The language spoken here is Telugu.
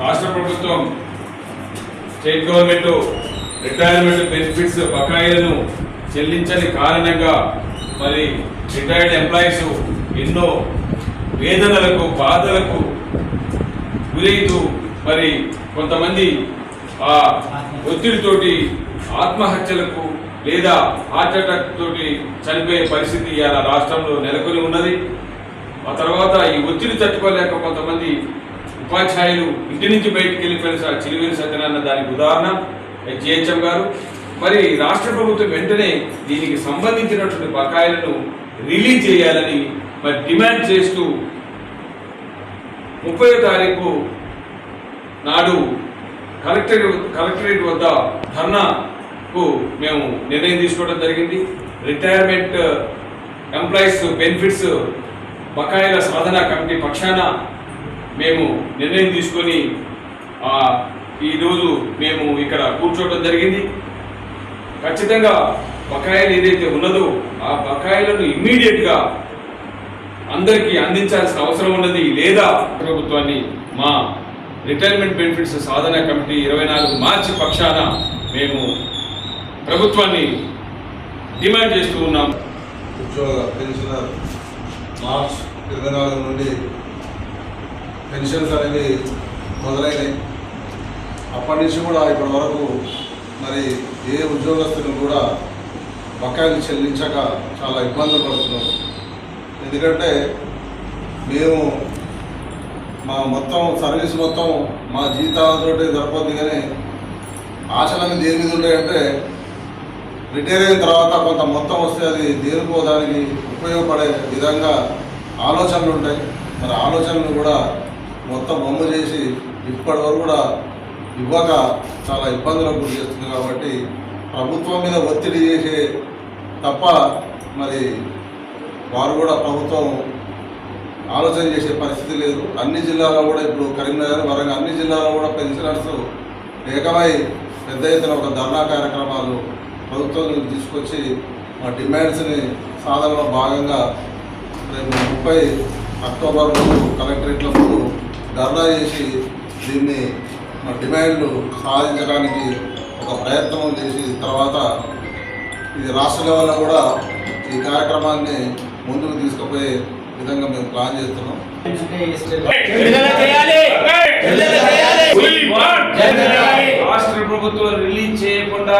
రాష్ట్ర ప్రభుత్వం స్టేట్ గవర్నమెంట్ రిటైర్మెంట్ బెనిఫిట్స్ బకాయిలను చెల్లించని కారణంగా మరి రిటైర్డ్ ఎంప్లాయీస్ ఎన్నో వేదనలకు బాధలకు గురైతూ మరి కొంతమంది ఆ ఒత్తిడితోటి ఆత్మహత్యలకు లేదా హార్ట్ అటాక్ తోటి చనిపోయే పరిస్థితి ఇలా రాష్ట్రంలో నెలకొని ఉన్నది. ఆ తర్వాత ఈ ఒత్తిడి తట్టుకోలేక కొంతమంది ఉపాధ్యాయులు ఇంటి నుంచి బయటికి వెళ్ళిపోయిన స- చిలివేలు సత్యనారాయణ దానికి ఉదాహరణ జిహెచ్ఎం గారు. మరి రాష్ట్ర ప్రభుత్వం వెంటనే దీనికి సంబంధించినటువంటి బకాయిలను రిలీజ్ చేయాలని మరి డిమాండ్ చేస్తూ ముప్పై తారీఖు నాడు కలెక్టరేట్ కలెక్టరేట్ వద్ద ధర్నాకు మేము నిర్ణయం తీసుకోవడం జరిగింది. రిటైర్మెంట్ ఎంప్లాయీస్ బెనిఫిట్స్ బకాయిల సాధన కమిటీ పక్షాన మేము నిర్ణయం తీసుకొని ఈరోజు మేము ఇక్కడ కూర్చోవడం జరిగింది. ఖచ్చితంగా బకాయిలు ఏదైతే ఉన్నదో ఆ బకాయిలను ఇమ్మీడియట్గా అందరికీ అందించాల్సిన అవసరం ఉన్నది లేదా ప్రభుత్వాన్ని మా రిటైర్మెంట్ బెనిఫిట్స్ సాధన కమిటీ ఇరవై నాలుగు మార్చి పక్షాన మేము ప్రభుత్వాన్ని డిమాండ్ చేస్తూ ఉన్నాం. ఉద్యోగ పెన్షనర్ మార్చ్ ఇరవై నాలుగు నుండి పెన్షన్స్ అనేవి మొదలైనవి అప్పటి నుంచి కూడా ఇప్పటి వరకు మరి ఏ ఉద్యోగస్తులు కూడా బకాయిలు చెల్లించక చాలా ఇబ్బందులు పడుతున్నాం ఎందుకంటే మేము మా మొత్తం సర్వీస్ మొత్తం మా జీతాలతో సరిపోద్ది కానీ ఆశల మీద ఏ మీద ఉంటాయంటే రిటైర్ అయిన తర్వాత కొంత మొత్తం వస్తే అది దేనిపోదానికి ఉపయోగపడే విధంగా ఆలోచనలు ఉంటాయి. మరి ఆలోచనలు కూడా మొత్తం బొమ్మ చేసి ఇప్పటి వరకు కూడా ఇవ్వక చాలా ఇబ్బందులకు గురి చేస్తుంది కాబట్టి ప్రభుత్వం మీద ఒత్తిడి చేసే తప్ప మరి వారు కూడా ప్రభుత్వం ఆలోచన చేసే పరిస్థితి లేదు. అన్ని జిల్లాల్లో కూడా ఇప్పుడు కరీంనగర్ వరంగల్ అన్ని జిల్లాల్లో కూడా పెన్షనర్స్ ఏకమై పెద్ద ఎత్తున ఒక ధర్నా కార్యక్రమాలు ప్రభుత్వం నుంచి తీసుకొచ్చి మా డిమాండ్స్ని సాధనలో భాగంగా రేపు ముప్పై అక్టోబర్ ముందు కలెక్టరేట్ల ముందు ధర్నా చేసి దీన్ని మా డిమాండ్లు సాధించడానికి ఒక ప్రయత్నం చేసి తర్వాత ఇది రాష్ట్ర లెవెల్లో కూడా ఈ కార్యక్రమాన్ని ముందుకు తీసుకుపోయే విధంగా మేము ప్లాన్ చేస్తున్నాం. రాష్ట్ర ప్రభుత్వం రిలీజ్ చేయకుండా